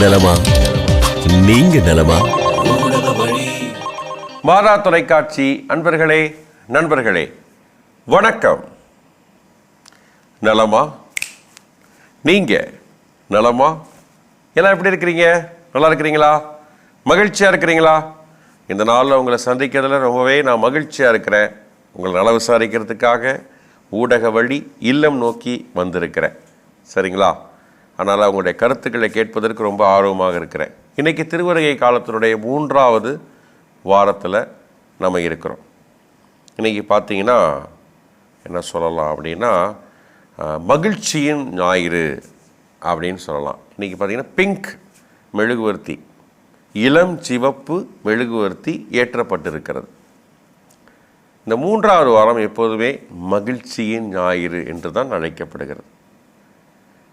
நலமா? நீங்க நலமா? வழி மாதா தொலைக்காட்சி அன்பர்களே நண்பர்களே வணக்கம். நலமா? நீங்க நலமா? எல்லாம் எப்படி இருக்கிறீங்க? நல்லா இருக்கிறீங்களா? மகிழ்ச்சியாக இருக்கிறீங்களா? இந்த நாளில் உங்களை சந்திக்கிறதுல ரொம்பவே நான் மகிழ்ச்சியாக இருக்கிறேன். உங்களை நல விசாரிக்கிறதுக்காக ஊடக வழி இல்லம் நோக்கி வந்திருக்கிறேன். சரிங்களா? அதனால் அவங்களுடைய கருத்துக்களை கேட்பதற்கு ரொம்ப ஆர்வமாக இருக்கிறேன். இன்றைக்கி திருவருகை காலத்தினுடைய மூன்றாவது வாரத்தில் நம்ம இருக்கிறோம். இன்றைக்கி பார்த்தீங்கன்னா என்ன சொல்லலாம் அப்படின்னா மகிழ்ச்சியின் ஞாயிறு அப்படின்னு சொல்லலாம். இன்றைக்கி பார்த்தீங்கன்னா பிங்க் மெழுகுவர்த்தி இளம் சிவப்பு மெழுகுவர்த்தி ஏற்றப்பட்டிருக்கிறது. இந்த மூன்றாவது வாரம் எப்போதுமே மகிழ்ச்சியின் ஞாயிறு என்று தான் அழைக்கப்படுகிறது.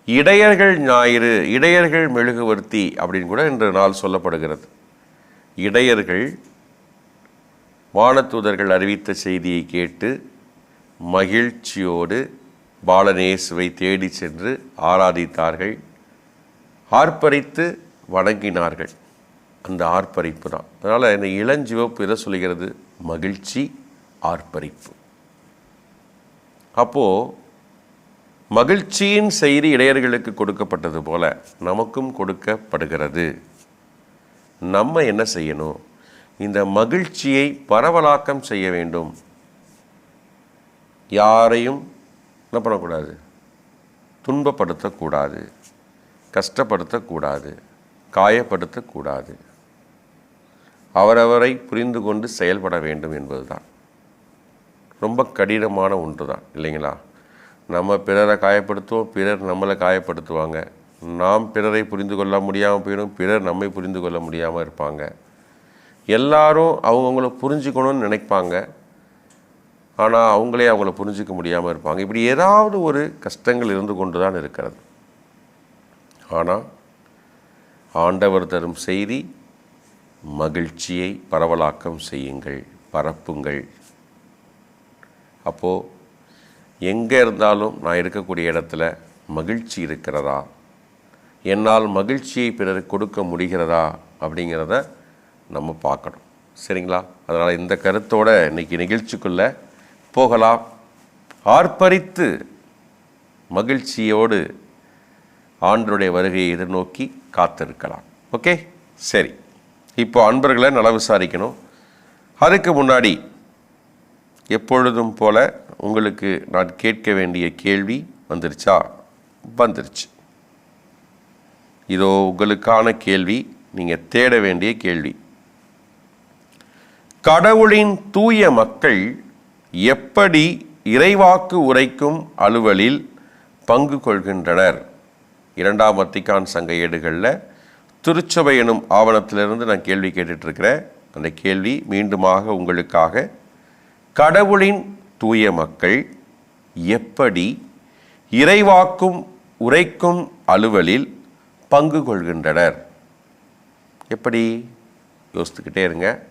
இடையர்கள் ஞாயிறு இடையர்கள் மெழுகுவர்த்தி அப்படின்னு கூட இன்று நாள் சொல்லப்படுகிறது. இடையர்கள் வானத்தூதர்கள் அறிவித்த செய்தியை கேட்டு மகிழ்ச்சியோடு பாலநேசுவை தேடி சென்று ஆராதித்தார்கள். ஆர்ப்பரித்து வணங்கினார்கள். அந்த ஆர்ப்பரிப்பு தான். அதனால் இந்த இளஞ்சிவப்பு எதை சொல்கிறது மகிழ்ச்சி ஆர்ப்பரிப்பு. அப்போது மகிழ்ச்சியின் செய்தி இடையர்களுக்கு கொடுக்கப்பட்டது போல நமக்கும் கொடுக்கப்படுகிறது. நம்ம என்ன செய்யணும்? இந்த மகிழ்ச்சியை பரவலாக்கம் செய்ய வேண்டும். யாரையும் என்ன பண்ணக்கூடாது? துன்பப்படுத்தக்கூடாது. கஷ்டப்படுத்தக்கூடாது. காயப்படுத்தக்கூடாது. அவரவரை புரிந்து கொண்டு செயல்பட வேண்டும் என்பதுதான். ரொம்ப கடினமான ஒன்று தான் இல்லைங்களா? நம்ம பிறரை காயப்படுத்துவோம் பிறர் நம்மளை காயப்படுத்துவாங்க. நாம் பிறரை புரிந்து கொள்ள முடியாமல் போயிடும் பிறர் நம்மை புரிந்து கொள்ள முடியாமல் இருப்பாங்க. எல்லாரும் அவங்கவுங்கள புரிஞ்சுக்கணும்னு நினைப்பாங்க. ஆனால் அவங்களே அவங்கள புரிஞ்சிக்க முடியாமல் இருப்பாங்க. இப்படி ஏதாவது ஒரு கஷ்டங்கள் இருந்து கொண்டு தான் இருக்கிறது. ஆனால் ஆண்டவர் தரும் செய்தி மகிழ்ச்சியை பரவலாக்கம் செய்யுங்கள் பரப்புங்கள். அப்போது எங்கே இருந்தாலும் நான் இருக்கக்கூடிய இடத்துல மகிழ்ச்சி இருக்கிறதா? என்னால் மகிழ்ச்சியை பிறருக்கு கொடுக்க முடிகிறதா? அப்படிங்கிறத நம்ம பார்க்கணும். சரிங்களா? அதனால் இந்த கருத்தோடு இன்னைக்கு நிகழ்ச்சிக்குள்ளே போகலாம். ஆர்ப்பரித்து மகிழ்ச்சியோடு ஆண்டருடைய வருகையை எதிர்நோக்கி காத்திருக்கலாம். ஓகே? சரி. இப்போ அன்பர்களை நல விசாரிக்கணும். அதுக்கு முன்னாடி எப்பொழுதும் போல உங்களுக்கு நான் கேட்க வேண்டிய கேள்வி வந்துருச்சா? வந்துருச்சு. இதோ உங்களுக்கான கேள்வி நீங்கள் தேட வேண்டிய கேள்வி. கடவுளின் தூய மக்கள் எப்படி இறைவாக்கு உரைக்கும் அலுவலில் பங்கு கொள்கின்றனர்? இரண்டாம் வத்திக்கான் சங்க ஏடுகளில் திருச்சபை எனும் ஆவணத்திலிருந்து நான் கேள்வி கேட்டுட்ருக்கிறேன் அந்த கேள்வி மீண்டுமாக உங்களுக்காக கடவுளின் தூய மக்கள் எப்படி இறைவாக்கும் உரைக்கும் அலுவலில் பங்கு கொள்கின்றனர்? எப்படி? யோசித்துக்கிட்டே இருங்க.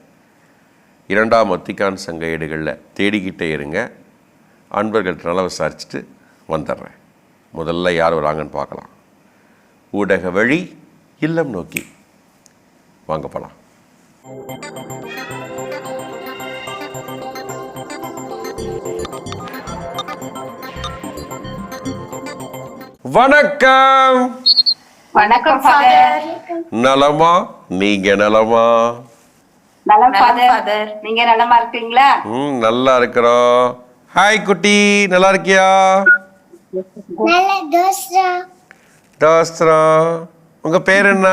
இரண்டாம் வத்திக்கான் சங்க ஏடுகளில் தேடிக்கிட்டே இருங்க. அன்பர்கள்ட்ட நல்லா விசாரிச்சுட்டு வந்துடுறேன். முதல்ல யார் வராங்கன்னு பார்க்கலாம். ஊடக வழி இல்லம் நோக்கி. வாங்க போகலாம் வணக்கம். வணக்கம் நலமா? நீங்க நலமா? நீங்க நலமா இருக்கீங்களா? ம் நல்லா இருக்கிறோம். ஹாய் குட்டி. நல்லா இருக்கியா? நல்ல தோஸ்ரா. உங்க பேர் என்ன?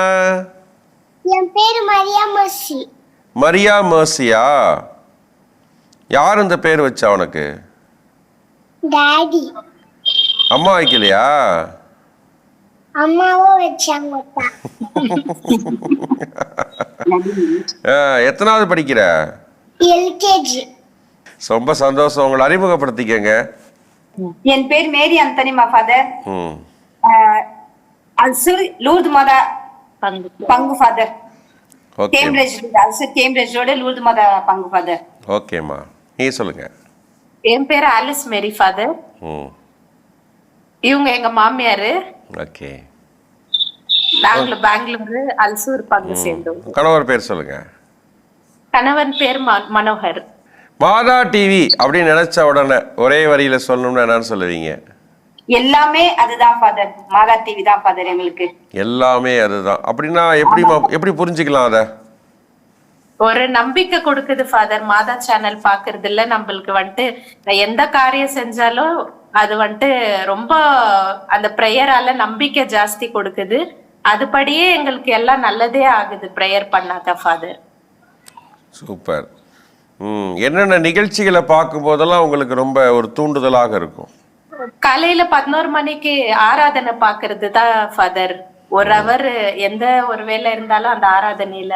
என் பேரு மரியா மசி. மரியா மர்சியா யார் இந்த பேர் வச்சா உனக்கு? டாடி அம்மா வைக்கலையா? எத்தனாவது படிக்கிற? எல்கேஜி. ரொம்ப சந்தோஷம். உங்களை அறிமுகப்படுத்திக்கங்க. என் பேர் மேரி அந்தனிமா ஃபாதர் அல்சூர் லூர்து மாதா பங்கு father Cambridge Ulsoor Cambridge road Lourdu Matha பங்கு ஃபாதர் ஓகேம்மா. நீ சொல்லுங்க. என் பேர் ஆலிஸ் மேரி ஃபாதர். இவங்க எங்க மாமியாரு. ஓகே. நாங்களும் பெங்களூரு அல்சூர் பங்கு சேர்ந்தோம். கணவர் பேர் சொல்லுங்க. கணவன் பேர் மனோகர். மாதா டிவி அப்படின்னு நினைச்ச உடனே ஒரே வரியில சொல்லணும்னா என்னன்னு சொல்லுவீங்க? எல்லாமே அதுதான் ஃபாதர். மாதா டிவி தான் ஃபாதர் எங்களுக்கு. எல்லாமே அதுதான். அப்படின்னா எப்படிமா எப்படி புரிஞ்சுக்கலாம் அதை? ஒரு நம்பிக்கை கொடுக்குது ஃபாதர் மாதா சேனல் பாக்குறதுல நம்மளுக்கு வந்துட்டு. எந்த காரியம் செஞ்சாலும் அது வந்துட்டு ரொம்ப அந்த ப்ரேயரால நம்பிக்கை ஜாஸ்தி கொடுக்குது. அதுபடியே எங்களுக்கு எல்லாம் நல்லதே ஆகுது ப்ரேயர் பண்ணாத ஃபாதர் சூப்பர் ம் என்னென்ன நிகழ்ச்சிகளை பார்க்கும் போதெல்லாம் உங்களுக்கு ரொம்ப ஒரு தூண்டுதலாக இருக்கும்? காலையில பதினோரு மணிக்கு ஆராதனை பாக்குறது தான் ஃபாதர் ஒரு அவர் எந்த ஒரு வேலை இருந்தாலும் அந்த ஆராதனையில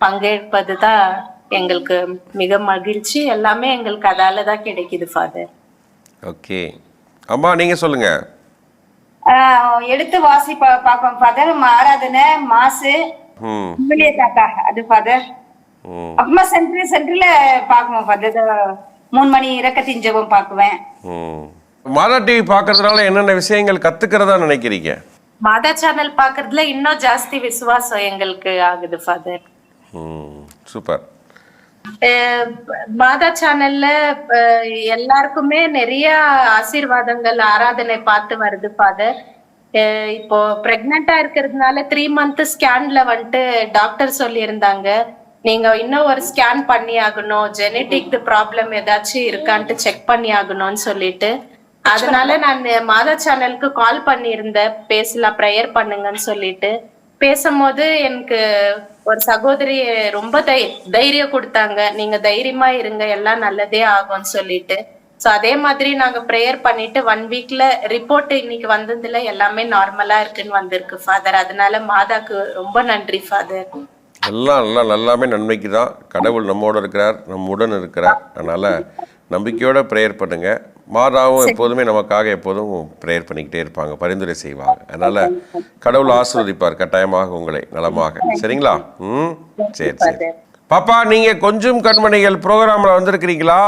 பங்கேற்பது தான் எங்களுக்கு மிக மகிழ்ச்சி. எல்லாமே எங்களுக்கு அதால தான் கிடைக்குது ஃபாதர் ஓகே அம்மா நீங்க சொல்லுங்க. எடுத்து வாசி பா- பார்ப்போம் ஃபாதர் ஆராதனை மாசு தாத்தா. அது ஃபாதர் ம். அப்புறமா சென்ட்ரு சென்ட்ரில் பார்க்குவேன் ஃபாதர் மூணு மணி இறக்கத்தின் ஜெபம் பார்க்குவேன். ம். மாதா டிவி பார்க்கறதுனால என்னென்ன விஷயங்கள் கத்துக்கிறதா நினைக்கிறீங்க? மாதா சேனல் பாக்குறதுல இன்னும் ஜாஸ்தி விசுவாசம் எங்களுக்கு ஆகுது ஃபாதர் சூப்பர். மாதா சேனல்ல எல்லாருக்குமே நிறைய ஆசீர்வாதங்கள் ஆராதனை பார்த்து வருது ஃபாதர் இப்போ பிரெக்னண்டா இருக்கிறதுனால த்ரீ மந்த் ஸ்கேன்ல வந்துட்டு டாக்டர் சொல்லியிருந்தாங்க. நீங்க இன்னும் ஒரு ஸ்கேன் பண்ணி ஆகணும் ஜெனட்டிக் ப்ராப்ளம் ஏதாச்சும் இருக்கான்ட்டு செக் பண்ணி ஆகணும்னு சொல்லிட்டு. அதனால நான் மாதா சேனலுக்கு கால் பண்ணியிருந்தேன். பேசலாம் ப்ரேயர் பண்ணுங்கன்னு சொல்லிட்டு. பேசும்போது எனக்கு ஒரு சகோதரி ரொம்ப தை தைரியம் கொடுத்தாங்க. நீங்க தைரியமா இருங்க எல்லாம் நல்லதே ஆகும்னு சொல்லிட்டு. சோ அதே மாதிரி நாங்க ப்ரேயர் பண்ணிட்டு ஒன் வீக்ல ரிப்போர்ட் இன்னைக்கு வந்ததுல எல்லாமே நார்மலா இருக்குன்னு வந்திருக்கு ஃபாதர் அதனால மாதாக்கு ரொம்ப நன்றி ஃபாதர் எல்லாம் எல்லாம் எல்லாமே நன்மைக்கு தான். கடவுள் நம்மோட இருக்கிறார் நம்முடன் இருக்கிறார். அதனால நம்பிக்கையோட ப்ரேயர் பண்ணுங்க. மாதாவும் எப்போதுமே நமக்காக எப்போதும் ப்ரேயர் பண்ணிக்கிட்டே இருப்பாங்க பரிந்துரை செய்வாங்க. அதனால கடவுள் ஆசீர்வதிப்பார் கட்டாயமாக உங்களை நலமாக. சரிங்களா? ம்? சரி சரி. பாப்பா நீங்க கொஞ்சம் கண்மணிகள் ப்ரோக்ராம்ல வந்திருக்கிறீங்களா?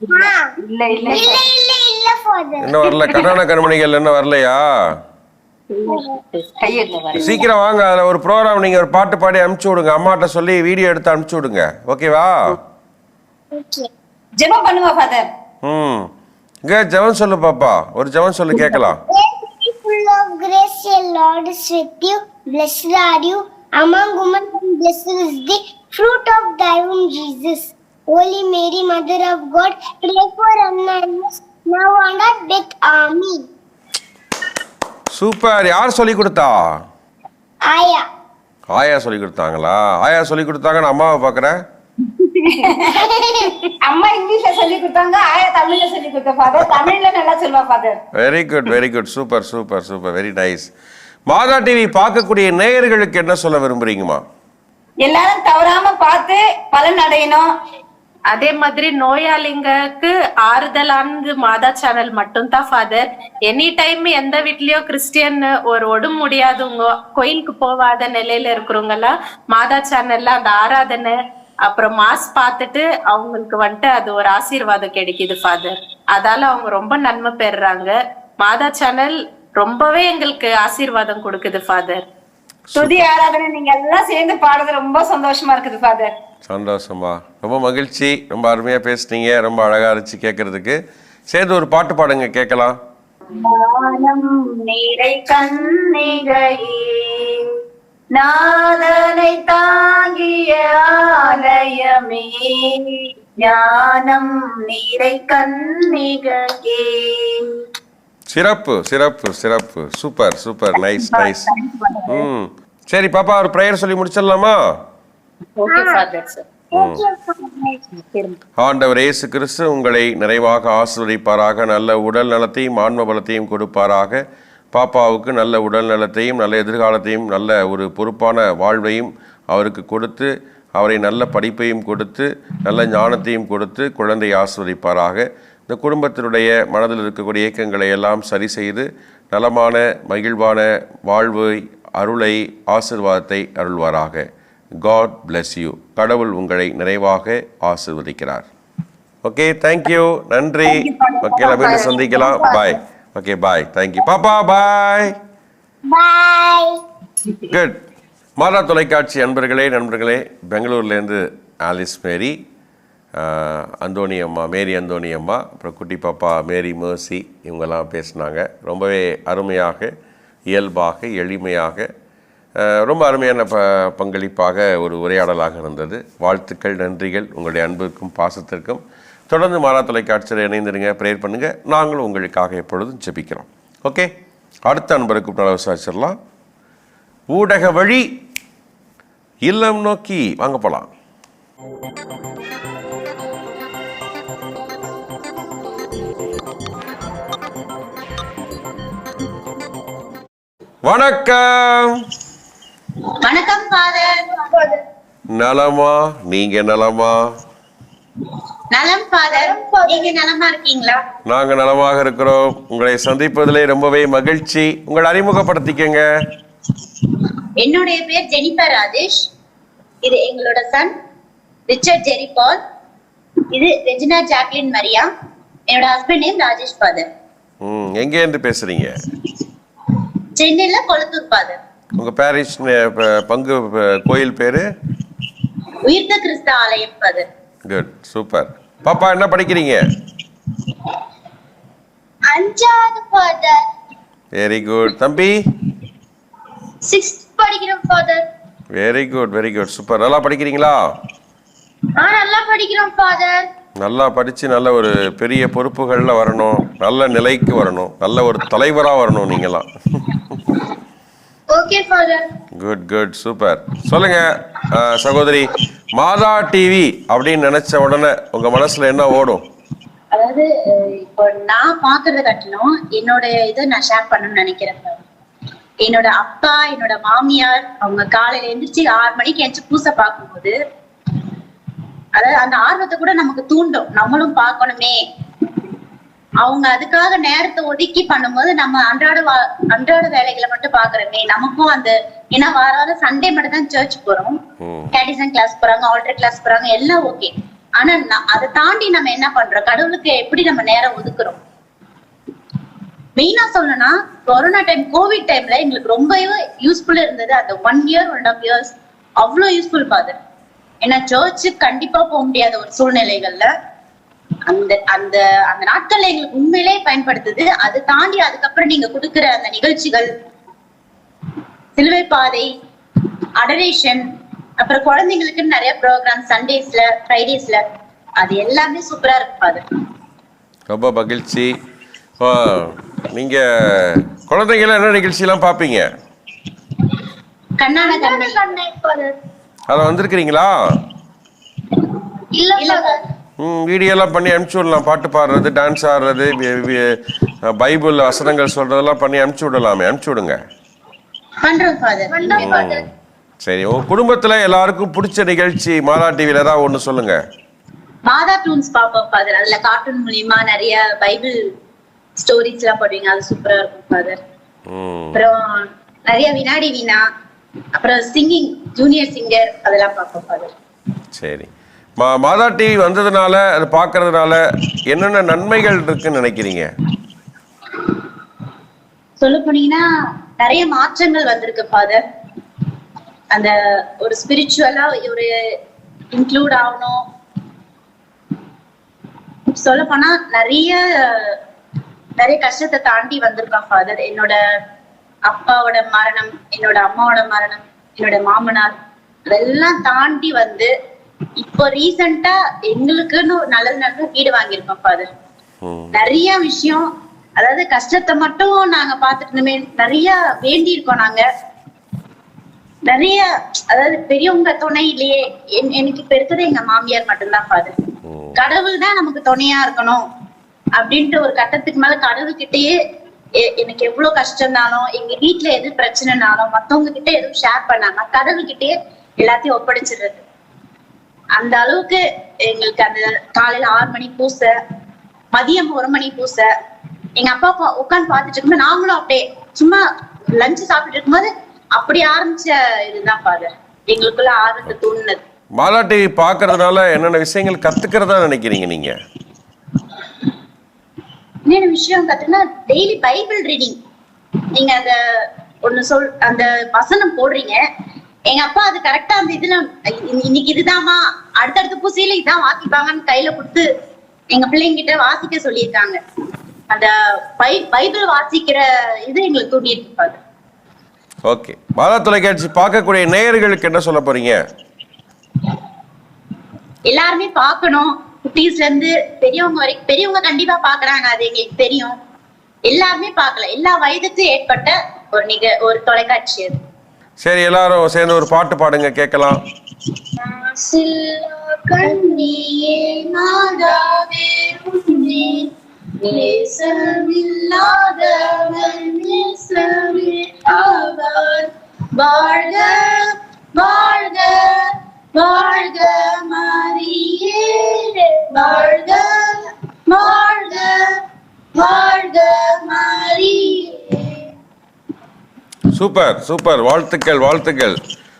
இல்ல இல்ல இல்ல. இல்ல இல்ல ஃபாதர் என்ன வரல. கட்டான கண்மணிகள் என்ன வரலையா? சீக்கிரம் வாங்க. அதில் ஒரு ப்ரோக்ராம் நீங்கள் ஒரு பாட்டு பாடி அனுப்பிச்சி விடுங்க. அம்மாட்ட சொல்லி வீடியோ எடுத்து அனுப்பிச்சி விடுங்க. ஓகேவா ஓகே ஜெபம் பண்ணுவா ஃபாதர் ம். இங்கே ஜெபம் சொல்லு பாப்பா ஒரு ஜெபம் சொல்லு கேட்கலாம் full of grace, your Lord is with you. Blessed are you among women, and blessed is the fruit of thy womb, Jesus. Holy Mary, Mother of God, pray for us now and at death. Amen. Super யார் சொல்லி கொடுத்தா Aya. ஆயா சொல்லி கொடுத்தாங்களா ஆயா சொல்லி கொடுத்தாங்க நான் அம்மாவை பார்க்குறேன் அம்மா இங்கிலீஷ்ல சொல்லி கொடுத்தாங்க ஆயா தமிழ்ல சொல்லி கொடுத்த ஃபாதர் தமிழ்ல நல்லா சொல்லுவா father very good very good super super super very nice Madha TV பார்க்கக்கூடிய நேயர்களுக்கு என்ன சொல்ல விரும்புறீங்கம்மா? எல்லாரும் தவறாம பார்த்து பலன் அடையணும். அதே மாதிரி நோயாளிங்களுக்கு ஆறுதலானது மாதா சேனல் மட்டும் தான் ஃபாதர் எனி டைம் எந்த வீட்லயோ கிறிஸ்டியன் ஒரு உடம்பு முடியாதவங்க கோயிலுக்கு போகாத நிலையில இருக்கிறவங்க எல்லாம் மாதா சேனல்ல அந்த ஆராதனை அப்புறம் மாஸ் பார்த்துட்டு அவங்களுக்கு வந்துட்டு அது ஒரு ஆசீர்வாதம் கிடைக்குது ஃபாதர் அதால அவங்க ரொம்ப நன்மை பெறுறாங்க. மாதா சேனல் ரொம்பவே எங்களுக்கு ஆசீர்வாதம் கொடுக்குது ஃபாதர் துதி ஆராதனை நீங்க எல்லாம் சேர்ந்து பாடுறது ரொம்ப சந்தோஷமா இருக்குது ஃபாதர் சந்தோஷமா ரொம்ப மகிழ்ச்சி. ரொம்ப அருமையாக பேசுனீங்க. ரொம்ப அழகாக இருந்துச்சு கேட்குறதுக்கு சேர்ந்து ஒரு பாட்டு பாடுங்க கேட்கலாம். கண்ணிகையே நாதனை தாங்கிய ஆலயமே ஞானம் நீரை கண்ணிகையே. சிறப்பு சிறப்பு சிறப்பு. Super super. நைஸ் நைஸ் ம். சரி பாப்பா ஒரு ப்ரேயர் சொல்லி முடிச்சிடலாமா. ஆண்டவர் இயேசு கிறிஸ்து உங்களை நிறைவாக ஆசீர்வதிப்பாராக நல்ல உடல் நலத்தையும் ஆன்ம பலத்தையும் கொடுப்பாராக. பாப்பாவுக்கு நல்ல உடல் நலத்தையும் நல்ல எதிர்காலத்தையும் நல்ல ஒரு பொறுப்பான வாழ்வையும் அவருக்கு கொடுத்து அவரை நல்ல படிப்பையும் கொடுத்து நல்ல ஞானத்தையும் கொடுத்து குழந்தை ஆஸ்வதிப்பாராக இந்த குடும்பத்தினுடைய மனதில் இருக்கக்கூடிய இயக்கங்களை எல்லாம் சரி செய்து நலமான மகிழ்வான வாழ்வை அருளை ஆசிர்வாதத்தை அருள்வாராக. காட் bless யூ கடவுள் உங்களை நிறைவாக ஆசிர்வதிக்கிறார். ஓகே தேங்க்யூ நன்றி. ஓகே மீண்டும் சந்திக்கலாம். பாய் ஓகே பாய் தேங்க்யூ பாப்பா பாய் Bye. குட் மாதா தொலைக்காட்சி அன்பர்களே நண்பர்களே பெங்களூர்லேருந்து ஆலிஸ் மேரி ஆஹ், அந்தோணி அம்மா மேரி அந்தோணி அம்மா அப்புறம் குட்டி பாப்பா மேரி மேர்சி இவங்கெல்லாம் பேசினாங்க. ரொம்பவே அருமையாக இயல்பாக எளிமையாக ரொம்ப அருமையான ப பங்களிப்பாக ஒரு உரையாடலாக இருந்தது. வாழ்த்துக்கள் நன்றிகள். உங்களுடைய அன்புக்கும் பாசத்திற்கும். தொடர்ந்து மாதா தொலைக்காட்சியில் இணைந்திருங்க. ப்ரேயர் பண்ணுங்கள் நாங்களும் உங்களுக்காக எப்பொழுதும் ஜெபிக்கிறோம். ஓகே அடுத்த அன்பருக்கு நல்ல விசாரிச்சிடலாம் ஊடக வழி இல்லம் நோக்கி வாங்க போலாம். வணக்கம். வணக்கம் நலமா? நீங்க நலமா? நலம் ஃபாதர் நீங்க நலமா இருக்கீங்களா? நாங்க நலமாக இருக்கிறோம். உங்களை சந்திப்பதிலே ரொம்பவே மகிழ்ச்சி. உங்களை அறிமுகப்படுத்திக்கங்க. என்னுடைய பேர் ஜெனிஃபர் ராஜேஷ். இது எங்களோட சன் ரிச்சர்ட் ஜெரி பால் இது ரெஜினா ஜாக்லின் மரியா. என்னோட ஹஸ்பண்ட் நேம் ராஜேஷ் ஃபாதர் ம் எங்கேருந்து பேசுறீங்க? சென்னையில கொளத்தூர் ஃபாதர் உங்க பேரிஷ் பங்கு கோயில் பேரு? உயிர்த்த கிறிஸ்து ஆலயம் ஃபாதர் குட் சூப்பர் பாப்பா என்ன படிக்கிறீங்க? அஞ்சாவது Father. வெரி குட் தம்பி? Sixth படிக்கிறோம் Father. Very good very good super நல்லா படிக்கிறீங்களா? ஆ நல்லா படிக்கிறோம் Father. நல்லா படித்து நல்ல ஒரு பெரிய பொறுப்புகளில் வரணும். நல்ல நிலைக்கு வரணும். நல்ல ஒரு தலைவராக வரணும் நீங்களாம். குட் குட் சூப்பர் சொல்லுங்க சகோதரி மாதா டிவி அப்படின்னு நினைச்ச உடனே உங்க மனசுல என்ன ஓடும்? அதாவது இப்போ நான் பாக்குறத காட்டிலும் என்னோட இதை நான் ஷேர் பண்ணணும்னு நினைக்கிறேன். என்னோட அப்பா என்னோட மாமியார் அவங்க காலையில எந்திரிச்சு ஆறு மணிக்கு எந்திரிச்சு பூசை பார்க்கும்போது அதாவது அந்த ஆர்வத்தை கூட நமக்கு தூண்டும். நம்மளும் பார்க்கணுமே. அவங்க அதுக்காக நேரத்தை ஒதுக்கி பண்ணும்போது நம்ம அன்றாட அன்றாட வேலைகளை மட்டும் பாக்குறோமே நமக்கும் அந்த ஏன்னா வார வாரம் சண்டே மட்டும் தான் சர்ச் போறோம். கேடிசன் கிளாஸ் போறாங்க ஆல்டர் கிளாஸ் போறாங்க எல்லாம் ஓகே ஆனா அதை தாண்டி நம்ம என்ன பண்றோம்? கடவுளுக்கு எப்படி நம்ம நேரம் ஒதுக்குறோம்? மெயினா சொல்லணும்னா கொரோனா டைம் கோவிட் டைம்ல எங்களுக்கு ரொம்பவே யூஸ்ஃபுல்லா இருந்தது. அந்த one year one of years அவ்வளவு யூஸ்ஃபுல் ஃபாதர் ஏன்னா சர்ச்சு கண்டிப்பா போக முடியாத ஒரு சூழ்நிலைகள்ல அந்த அந்த அந்த நாட்கள்ல எங்களுக்கு உண்மையிலே பயன்படுத்துது. அது தாண்டி அதுக்கப்புறம் நீங்க கொடுக்கிற அந்த நிகழ்ச்சிகள் சிலுவை பாதை அடரேஷன் அப்புறம் குழந்தைங்களுக்கு நிறைய ப்ரோக்ராம் சண்டேஸ்ல ஃப்ரைடேஸ்ல அது எல்லாமே சூப்பரா இருக்கு ஃபாதர் ரொம்ப மகிழ்ச்சி. நீங்க குழந்தைங்கள என்ன நிகழ்ச்சியெல்லாம் பார்ப்பீங்க? கண்ணான கண்ணை. அதில் வந்திருக்கிறீங்களா? இல்ல. வீடியோலாம் பண்ணி அனுப்பிச்சி விடலாம். பாட்டு பாடுறது டான்ஸ் ஆடுறது பைபிள் வசனங்கள் சொல்றதெல்லாம் பண்ணி அனுப்பிச்சி விடலாமே. அனுப்பிச்சி விடுங்க. சரி. உங்க குடும்பத்துல எல்லாருக்கும் பிடிச்ச நிகழ்ச்சி மாதா டிவில ஏதாவது ஒன்று சொல்லுங்க. மாதா டூன்ஸ் பாப்போம் ஃபாதர் அதுல கார்ட்டூன் மூலியமா நிறைய பைபிள் ஸ்டோரிஸ் எல்லாம் போடுவீங்க. அது சூப்பரா இருக்கும் ஃபாதர் ம். அப்புறம் நிறைய வினாடி வீணா அப்புறம் சிங்கிங் ஜூனியர் சிங்கர் அதெல்லாம் பார்ப்போம் ஃபாதர் சரி. மா மாதா டிவி வந்ததுனால அது பார்க்கறதுனால என்னென்ன நன்மைகள் இருக்குன்னு நினைக்கிறீங்க? சொல்ல போனீங்கன்னா நிறைய மாற்றங்கள் வந்திருக்கு ஃபாதர் அந்த ஒரு ஸ்பிரிச்சுவலா ஒரு இன்க்ளூட் ஆகணும். சொல்ல போனா நிறைய நிறைய கஷ்டத்தை தாண்டி வந்திருக்கான் ஃபாதர் என்னோட அப்பாவோட மரணம் என்னோட அம்மாவோட மரணம் என்னோட மாமனார் அதெல்லாம் தாண்டி வந்து இப்போ ரீசெண்டா எங்களுக்குன்னு நல்லது நல்லது வீடு வாங்கியிருக்கோம் ஃபாதர் நிறைய விஷயம் அதாவது கஷ்டத்தை மட்டும் நாங்க பாத்துட்டு இருந்தோமே நிறைய வேண்டி இருக்கோம் நாங்க. நிறைய அதாவது பெரியவங்க துணை இல்லையே என்- எனக்கு இப்ப இருக்கிறது எங்க மாமியார் மட்டும்தான் ஃபாதர் கடவுள் தான் நமக்கு துணையா இருக்கணும் அப்படின்ட்டு ஒரு கட்டத்துக்கு மேல கடவுள் கிட்டயே எனக்கு எவ்வளவு கஷ்டம்னாலும் எங்க வீட்ல எது பிரச்சனைனாலும் மத்தவங்க கிட்ட எதுவும் ஷேர் பண்ணாம கடவுள் கிட்டயே எல்லாத்தையும் ஒப்படைச்சிடுறது. அந்த அளவுக்கு எங்களுக்கு அந்த காலையில ஆறு மணி பூசை மதியம் ஒரு மணி பூசை எங்க அப்பா உட்காந்து பாத்துட்டு இருக்கும்போது நாங்களும் அப்படியே சும்மா லஞ்ச் சாப்பிட்டு இருக்கும்போது அப்படி ஆரம்பிச்ச இதுதான் ஃபாதர் எங்களுக்குள்ள ஆர்வத்தை தூண்டுனது. மாலா டிவி பார்க்கறதுனால என்னென்ன விஷயங்கள் கத்துக்கிறதா நினைக்கிறீங்க நீங்க? இன்னொரு விஷயம் பாத்தீங்கன்னா டெய்லி பைபிள் ரீடிங் நீங்க அந்த ஒண்ணு சொல் அந்த வசனம் போடுறீங்க. எங்க அப்பா அது கரெக்டா அந்த இதுல இன்னைக்கு இதுதாம்மா. அடுத்தடுத்த பூசையில இதான் வாசிப்பாங்கன்னு கையில கொடுத்து எங்க பிள்ளைங்க கிட்ட வாசிக்க சொல்லியிருக்காங்க. அந்த பைபிள் வாசிக்கிற இது எங்களுக்கு தூண்டிட்டு இருப்பாரு ஓகே. மாலா தொலைக்காட்சி பார்க்கக்கூடிய நேயர்களுக்கு என்ன சொல்ல போறீங்க? எல்லாருமே பார்க்கணும். குட்டீஸ்ல இருந்து பெரியவங்க வரைக்கும் பெரியவங்க கண்டிப்பா பாக்குறாங்க அது எங்களுக்கு தெரியும். எல்லாருமே பார்க்கல. எல்லா வயதுக்கும் ஏற்பட்ட ஒரு நிக ஒரு தொலைக்காட்சி அது. சரி எல்லாரும் சேர்ந்து ஒரு பாட்டு பாடுங்க கேட்கலாம். சில்லா கண்ணியே ஆவார். வாழ்க வாழ்க வாழ்க மாரியே. வாழ்க வாழ்க வாழ்க மாரியே. Super super. வாழ்த்துக்கள் வாழ்த்துக்கள்.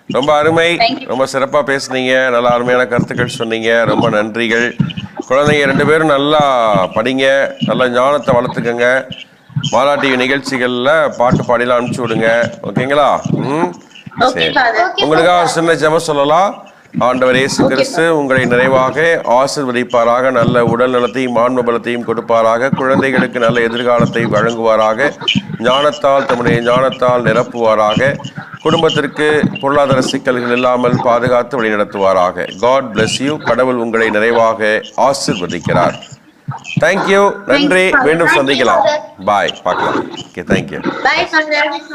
ரொம்ப அருமை. ரொம்ப சிறப்பாக பேசுனீங்க. நல்ல அருமையான கருத்துக்கள் சொன்னீங்க. ரொம்ப நன்றிகள். குழந்தைங்க ரெண்டு பேரும் நல்லா படிங்க. நல்லா ஞானத்தை வளர்த்துக்கங்க. மாலா டிவி நிகழ்ச்சிகளில் பாட்டு பாடிலாம் அனுப்பிச்சி விடுங்க. ஓகேங்களா? ம். சரி. உங்களுக்காக சின்ன ஜெபம் சொல்லலாம். ஆண்டவர் இயேசு கிறிஸ்து உங்களை நிறைவாக ஆசிர்வதிப்பாராக நல்ல உடல் நலத்தையும் ஆன்ம பலத்தையும் கொடுப்பாராக குழந்தைகளுக்கு நல்ல எதிர்காலத்தை வழங்குவாராக ஞானத்தால் தம்முடைய ஞானத்தால் நிரப்புவாராக குடும்பத்திற்கு பொருளாதார சிக்கல்கள் இல்லாமல் பாதுகாத்து வழிநடத்துவாராக. காட் bless யூ கடவுள் உங்களை நிறைவாக ஆசிர்வதிக்கிறார். தேங்க்யூ நன்றி. மீண்டும் சந்திக்கலாம். பாய் பார்க்கலாம். Okay thank you.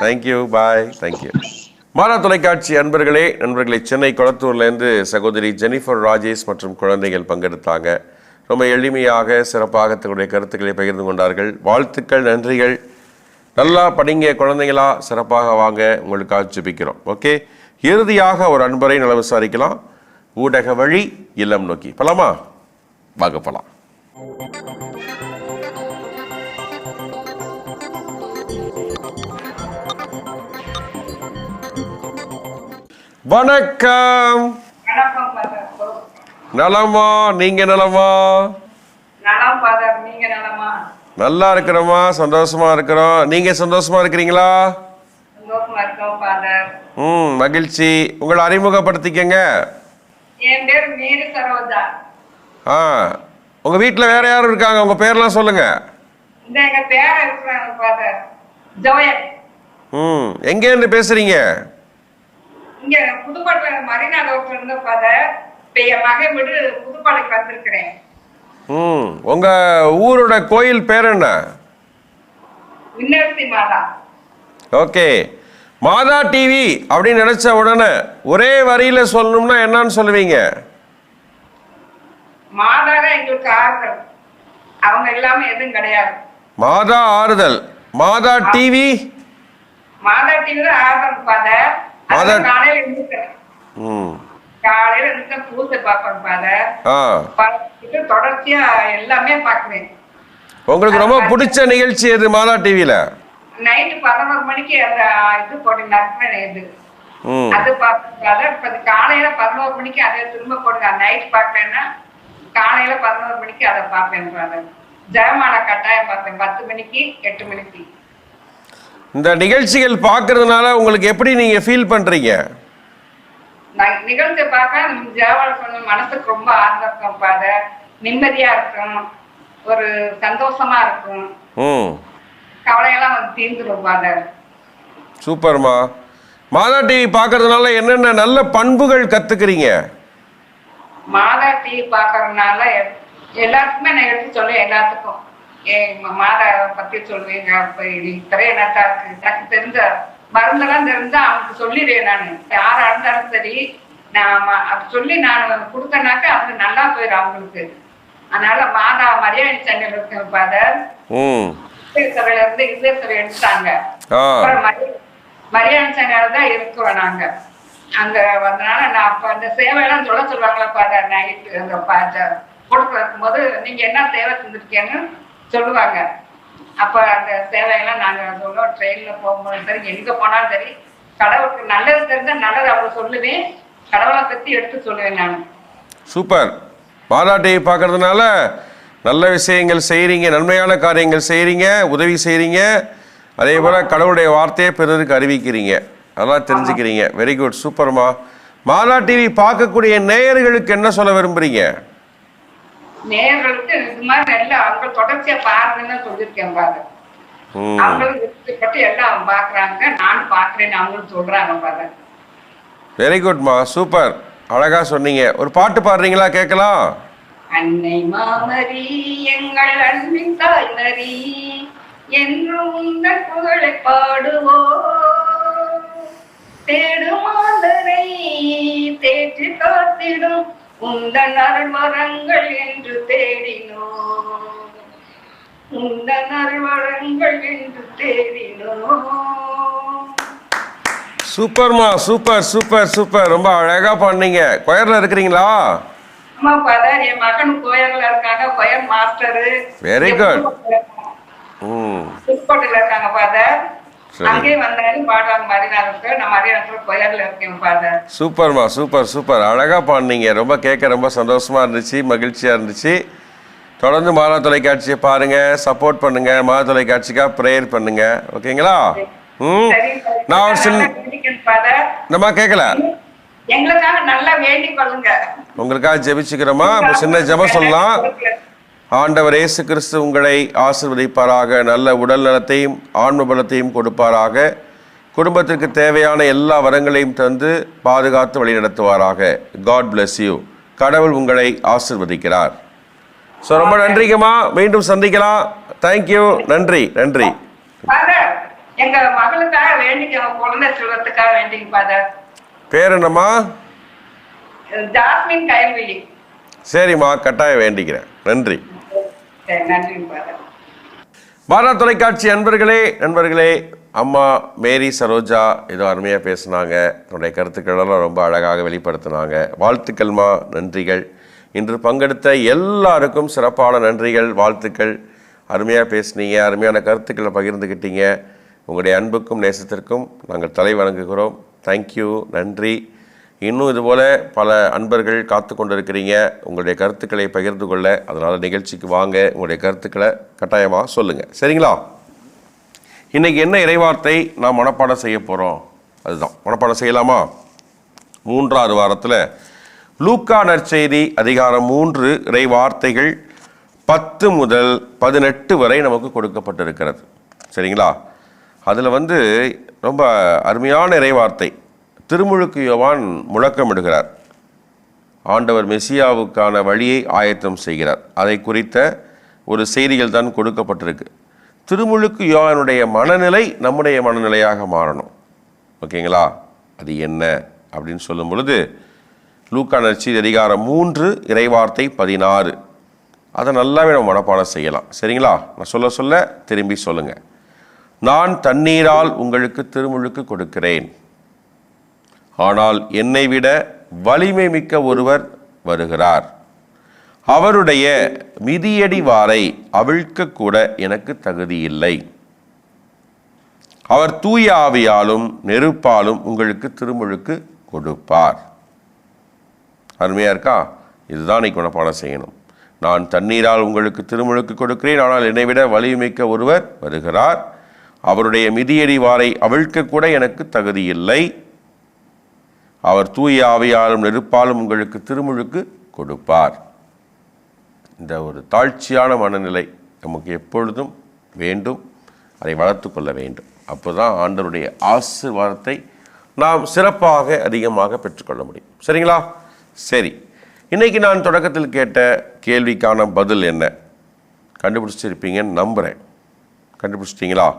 Thank you bye thank you Mala தொலைக்காட்சி அன்பர்களே நண்பர்களை சென்னை கொளத்தூர்லேருந்து சகோதரி ஜெனிஃபர் ராஜேஷ் மற்றும் குழந்தைகள் பங்கெடுத்தாங்க. ரொம்ப எளிமையாக சிறப்பாக தங்களுடைய கருத்துக்களை பகிர்ந்து கொண்டார்கள். வாழ்த்துக்கள் நன்றிகள். நல்லா படிங்க குழந்தைங்களா சிறப்பாக வாங்க உங்களுக்காக ஜெபிக்கிறோம். ஓகே? இறுதியாக ஒரு அன்பரை நல விசாரிக்கலாம் ஊடக வழி இல்லம் நோக்கி. பலாமா? வாங்க போகலாம் வணக்கம். நலமா? நீங்க நலமா? நல்லா இருக்கிறோமா சந்தோஷமா இருக்கிறோம். நீங்க சந்தோஷமா இருக்கிறீங்களா? ம் மகிழ்ச்சி. உங்களை அறிமுகப்படுத்திக்கங்க. ஆ உங்க வீட்டில் வேற யாரும் இருக்காங்க? உங்க பேர்லாம் சொல்லுங்க. இந்த எங்க ம் எங்கேருந்து பேசுறீங்க? இங்க புதுப்பாட்டுல மரினா ரோட்ல இருந்து ஃபாதர் இப்ப என் மகன் விடு புதுப்பாளைக்கு வந்திருக்கிறேன். ம் உங்க ஊரோட கோயில் பேர் என்ன? விண்ணரசி மாதா. ஓகே. மாதா டிவி அப்படின்னு நினைச்ச உடனே ஒரே வரியில சொல்லணும்னா என்னன்னு சொல்லுவீங்க? மாதா தான் எங்களுக்கு ஆறுதல். அவங்க இல்லாம எதுவும் கிடையாது. மாதா ஆறுதல். மாதா டிவி மாதா டிவி தான் ஆறுதல் ஃபாதர் மாதா- அதான் காலையில இருந்து பூசை பார்ப்பேன் ஃபாதர் தொடர்ச்சியா எல்லாமே பார்க்குவேன். உங்களுக்கு ரொம்ப பிடிச்ச நிகழ்ச்சி எது மாதா டிவியில் நைட்டு பதினோரு மணிக்கு அந்த இது நற்பேன் இது. அது இப்ப இது காலையில பதினோரு மணிக்கு அதை திரும்ப போடுங்க நைட் பார்க்கலன்னா காலையில பதினோரு மணிக்கு அதை பார்ப்பேன். ஜெயமால கட்டாயம் பார்ப்பேன். பத்து மணிக்கு எட்டு மணிக்கு. இந்த நிகழ்ச்சிகள் பார்க்கறதுனால உங்களுக்கு எப்படி நீங்க ஃபீல் பண்றீங்க? நான் நிகழ்ச்சி பார்க்க ஜெயவால சொன்ன மனசுக்கு ரொம்ப ஆனந்தம் ஃபாதர் நிம்மதியா இருக்கும். ஒரு சந்தோஷமா இருக்கும். ம். கவலையெல்லாம் வந்து தீர்ந்துடும் ஃபாதர் சூப்பர்மா. மாதா டிவி பார்க்கறதுனால என்னென்ன நல்ல பண்புகள் கத்துக்கிறீங்க? மாதா டிவி பார்க்கறதுனால எல்லாத்துக்குமே நான் எடுத்து சொல்லுவேன் எல்லாத்துக்கும். ஏ ம- மாதா பத்தி சொல்லுவீங்க இப்ப இது இத்தனை நட்டா இருக்கு. எனக்கு தெரிஞ்ச மருந்தெல்லாம் தெரிஞ்சா அவனுக்கு சொல்லிடுவேன் நான். யாரா இருந்தாலும் சரி நான் அது சொல்லி நான் கொடுத்தனாக்கா அது நல்லா போயிடும் அவங்களுக்கு. அதனால மாதா மரியாதை சென்னையில் இருக்கு ஃபாதர் சபையில இருந்து இதய சபை எடுத்தாங்க. மரியாதை சென்னையில தான் இருக்கிறோம் நாங்க. அங்க வந்தனால நான் அப்ப அந்த சேவையெல்லாம் சொல்ல சொல்லுவாங்களா ஃபாதர் நைட்டு அந்த பாஜ- கொடுக்க இருக்கும்போது நீங்க என்ன சேவை செஞ்சிருக்கீங்கன்னு சொல்லுவாங்க. அப்ப அந்த சேவையெல்லாம் நாங்க சொல்லுவோம். ட்ரெயின்ல போகும்போது சரி எங்க போனாலும் சரி கடவுளுக்கு நல்லது தெரிஞ்சா நல்லது அவங்க சொல்லுவேன் கடவுளை பத்தி எடுத்து சொல்லுவேன் நான். சூப்பர். டிவி பார்க்கறதுனால நல்ல விஷயங்கள் செய்கிறீங்க நன்மையான காரியங்கள் செய்கிறீங்க உதவி செய்கிறீங்க அதே போல் கடவுளுடைய வார்த்தையை பிறருக்கு அறிவிக்கிறீங்க. அதெல்லாம் தெரிஞ்சுக்கிறீங்க. வெரி குட் சூப்பர்மா. மாதா டிவி பார்க்கக்கூடிய நேயர்களுக்கு என்ன சொல்ல விரும்புகிறீங்க நேயர்களுக்கு இது மாதிரி எல்லாம் அவங்க தொடர்ச்சியா பாருங்கன்னு சொல்லியிருக்கேன் பாரு. அவங்களும் எல்லாம் பாக்குறாங்க. நானும் பாக்குறேன்னு அவங்களும் சொல்றாங்க பாரு. வெரி குட்மா சூப்பர் அழகாக சொன்னீங்க. ஒரு பாட்டு பாடுறீங்களா? கேட்கலாம். அன்னை மாமரி எங்கள் அன்பின் தாய்மரி என்றும் உங்கள் புகழை பாடுவோம். தேடுமாந்தரை தேற்றி காத்திடும். உந்தன் அருள் வரங்கள் என்று தேடினோம். உந்தன் அருள் வரங்கள் என்று தேடினோம். சூப்பர்மா சூப்பர் சூப்பர் சூப்பர். ரொம்ப அழகாக பண்ணீங்க. கொயரில் இருக்கிறீங்களா? அம்மா என் மகன் கோயர்ல இருக்காங்க. Choir master. Very good. ம். புதுக்கோட்டையில இருக்காங்க ஃபாதர் சரி. அங்கேயே வந்தாலும் பாடுவாங்க மரிநாளுக்கு நான் மரிநாளுக்கு கோயர்ல இருக்கேன் ஃபாதர். சூப்பர்மா சூப்பர் சூப்பர். அழகாக பாடினீங்க. ரொம்ப கேட்க ரொம்ப சந்தோஷமாக இருந்துச்சு மகிழ்ச்சியாக இருந்துச்சு. தொடர்ந்து மாதா தொலைக்காட்சியை பாருங்கள் சப்போர்ட் பண்ணுங்கள் மாதா தொலைக்காட்சிக்காக ப்ரேயர் பண்ணுங்க. ஓகேங்களா? ம். நான் ஒரு சின்ன நம்ம கேட்கல? உங்களுக்காக ஜெபிச்சுக்கிறோமா? சின்ன ஜெபம் சொல்லலாம். ஆண்டவர் இயேசு கிறிஸ்து உங்களை ஆசீர்வதிப்பாராக. நல்ல உடல் நலத்தையும் ஆன்ம பலத்தையும் கொடுப்பாராக. குடும்பத்திற்கு தேவையான எல்லா வரங்களையும் தந்து பாதுகாத்து வழிநடத்துவாராக காட் bless யூ கடவுள் உங்களை ஆசீர்வதிக்கிறார். ஸோ ரொம்ப நன்றிங்கம்மா. மீண்டும் சந்திக்கலாம். தேங்க்யூ நன்றி நன்றி. எங்க மகளுக்காக வேண்டிக்க குழந்தை செல்வத்துக்காக வேண்டிங்க ஃபாதர் பேர் என்னம்மா? ஜாஸ்மின் கயல்விழி. சரிம்மா கட்டாயம் வேண்டிக்கிறேன். நன்றி. சரி பாரா தொலைக்காட்சி அன்பர்களே நண்பர்களே அம்மா மேரி சரோஜா ஏதோ அருமையாக பேசுனாங்க. தன்னுடைய கருத்துக்களெல்லாம் ரொம்ப அழகாக வெளிப்படுத்தினாங்க. வாழ்த்துக்கள்மா நன்றிகள். இன்று பங்கெடுத்த எல்லாருக்கும் சிறப்பான நன்றிகள் வாழ்த்துக்கள். அருமையாக பேசுனீங்க அருமையான கருத்துக்களை பகிர்ந்துக்கிட்டீங்க உங்களுடைய அன்புக்கும் நேசத்திற்கும் நாங்கள் தலை வணங்குகிறோம். தேங்க்யூ நன்றி. இன்னும் இதுபோல் பல அன்பர்கள் காத்து கொண்டிருக்கிறீங்க. உங்களுடைய கருத்துக்களை பகிர்ந்து கொள்ள அதனால் நிகழ்ச்சிக்கு வாங்க. உங்களுடைய கருத்துக்களை கட்டாயமாக சொல்லுங்கள் சரிங்களா? இன்றைக்கி என்ன இறைவார்த்தை நாம் மனப்பாடம் செய்ய போகிறோம் அதுதான். மனப்பாடம் செய்யலாமா? மூன்றாவது வாரத்தில் லூக்கா நற்செய்தி அதிகாரம் மூன்று இறைவார்த்தைகள் பத்து முதல் பதினெட்டு வரை நமக்கு கொடுக்கப்பட்டிருக்கிறது. சரிங்களா? அதில் வந்து ரொம்ப அருமையான இறைவார்த்தை. திருமுழுக்கு யோவான் முழக்கமிடுகிறார். ஆண்டவர் மெசியாவுக்கான வழியை ஆயத்தம் செய்கிறார். அதை குறித்த ஒரு செய்திகள் தான் கொடுக்கப்பட்டிருக்கு. திருமுழுக்கு யோவானுடைய மனநிலை நம்முடைய மனநிலையாக மாறணும். ஓகேங்களா? அது என்ன அப்படின்னு சொல்லும் பொழுது லூக்கா அதிகாரம் மூன்று இறைவார்த்தை பதினாறு. அதை நல்லாவே நம்ம மனப்பாடம் செய்யலாம். சரிங்களா? நான் சொல்ல சொல்ல திரும்பி சொல்லுங்கள் நான் தண்ணீரால் உங்களுக்கு திருமுழுக்கு கொடுக்கிறேன். ஆனால் என்னை விட வலிமை மிக்க ஒருவர் வருகிறார். அவருடைய மிதியடி வாரை அவிழ்க்கக்கூட எனக்கு தகுதியில்லை அவர் தூய ஆவியாலும் நெருப்பாலும் உங்களுக்கு திருமுழுக்கு கொடுப்பார். அருமையா இருக்கா? இதுதான் இன்னைக்கு மனப்பாடம் செய்யணும். நான் தண்ணீரால் உங்களுக்கு திருமுழுக்கு கொடுக்கிறேன் ஆனால் என்னை விட வலிமைக்க ஒருவர் வருகிறார். அவருடைய மிதியடி வாரை அவிழ்க்க எனக்கு தகுதியில்லை அவர் தூய ஆவியாலும் நெருப்பாலும் உங்களுக்கு திருமுழுக்கு கொடுப்பார். இந்த ஒரு தாழ்ச்சியான மனநிலை நமக்கு எப்பொழுதும் வேண்டும். அதை வளர்த்து கொள்ள வேண்டும். அப்போதான் ஆண்டவருடைய ஆசிர்வாதத்தை நாம் சிறப்பாக அதிகமாக பெற்றுக்கொள்ள முடியும். சரிங்களா? சரி. இன்னைக்கு நான் தொடக்கத்தில் கேட்ட கேள்விக்கான பதில் என்ன? கண்டுபிடிச்சிருப்பீங்கன்னு நம்புகிறேன் கண்டுபிடிச்சிட்டிங்களா?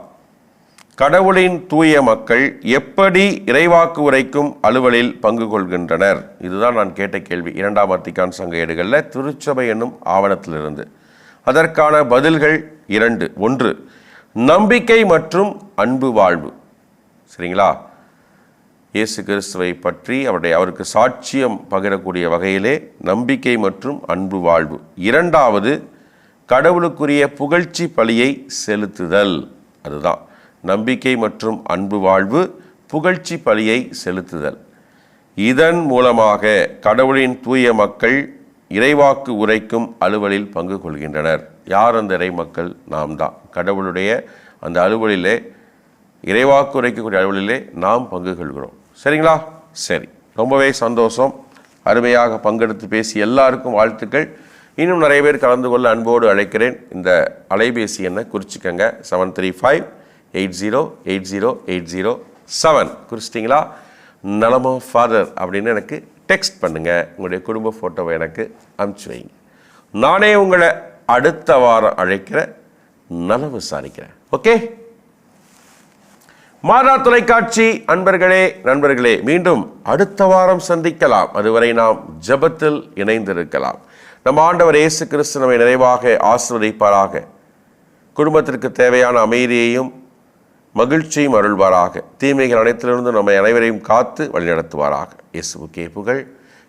கடவுளின் தூய மக்கள் எப்படி இறைவாக்கு உரைக்கும் அலுவலில் பங்கு கொள்கின்றனர்? இதுதான் நான் கேட்ட கேள்வி. இரண்டாம் அத்திக்கான் சங்க ஏடுகளில் திருச்சபை என்னும் ஆவணத்திலிருந்து. அதற்கான பதில்கள் இரண்டு. ஒன்று நம்பிக்கை மற்றும் அன்பு வாழ்வு. சரிங்களா? இயேசு கிறிஸ்துவை பற்றி அவருடைய அவருக்கு சாட்சியம் பகிரக்கூடிய வகையிலே நம்பிக்கை மற்றும் அன்பு வாழ்வு. இரண்டாவது கடவுளுக்குரிய புகழ்ச்சி பலியை செலுத்துதல். அதுதான். நம்பிக்கை மற்றும் அன்பு வாழ்வு புகழ்ச்சி பலியை செலுத்துதல். இதன் மூலமாக கடவுளின் தூய மக்கள் இறைவாக்கு உரைக்கும் அலுவலில் பங்கு கொள்கின்றனர். யார் அந்த இறை மக்கள்? நாம் தான். கடவுளுடைய அந்த அலுவலிலே இறைவாக்கு உரைக்கக்கூடிய அலுவலிலே நாம் பங்கு கொள்கிறோம். சரிங்களா? சரி. ரொம்பவே சந்தோஷம். அருமையாக பங்கெடுத்து பேசி எல்லாருக்கும் வாழ்த்துக்கள். இன்னும் நிறைய பேர் கலந்து கொள்ள அன்போடு அழைக்கிறேன். இந்த அலைபேசி எண்ணை குறிச்சிக்கங்க. Seven three five eight zero eight zero eight zero seven குறிச்சிட்டிங்களா? நலமோ ஃபாதர் அப்படின்னு எனக்கு டெக்ஸ்ட் பண்ணுங்கள் உங்களுடைய குடும்ப ஃபோட்டோவை எனக்கு அனுப்பிச்சி வைங்க. நானே உங்களை அடுத்த வாரம் அழைக்கிற நல விசாரிக்கிறேன் ஓகே மாதா தொலைக்காட்சி அன்பர்களே நண்பர்களே மீண்டும் அடுத்த வாரம் சந்திக்கலாம். அதுவரை நாம் ஜெபத்தில் இணைந்திருக்கலாம். நம் ஆண்டவர் இயேசு கிறிஸ்து நிறைவாக ஆசிர்வதிப்பாராக. குடும்பத்திற்கு தேவையான அமைதியையும் மகிழ்ச்சியும் அருள்வாராக. தீமைகள் அனைத்திலிருந்து நம்மை அனைவரையும் காத்து வழிநடத்துவாராக. இயேசுவுக்கே புகழ்.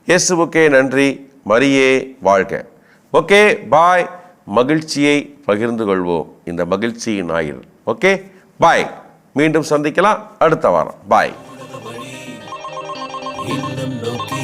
இயேசுவுக்கே நன்றி. மரியே வாழ்க. ஓகே பாய் மகிழ்ச்சியை பகிர்ந்து கொள்வோம். இந்த மகிழ்ச்சியின் ஞாயிறு ஓகே பாய் மீண்டும் சந்திக்கலாம். அடுத்த வாரம். பாய் இல்லம் நோக்கி